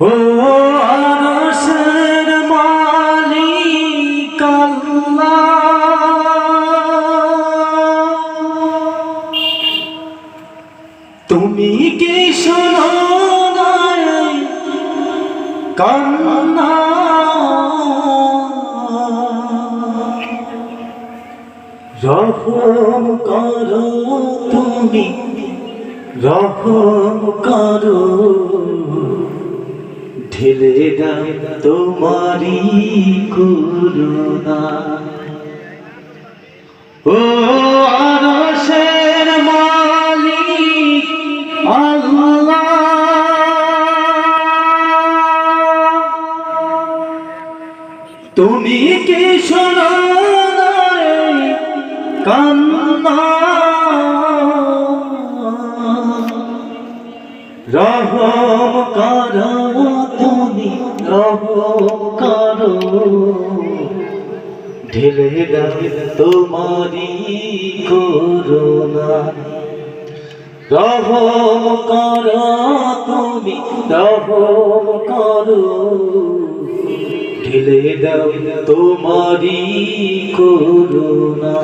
ও আরশের মালিক তুমি কি শোনো কান্না। রহম করো তুমি রহম করো। ঢেলে দাও তোমারি করুণা। ও আরশের মালিক আল্লাহ। তুমি কি শোনো কান্না? রহম করো। রহম করো ঢেলে তোমারি করুণা রহম করো তুমি রহম করো ঢেলে দাও তোমারি করুণা।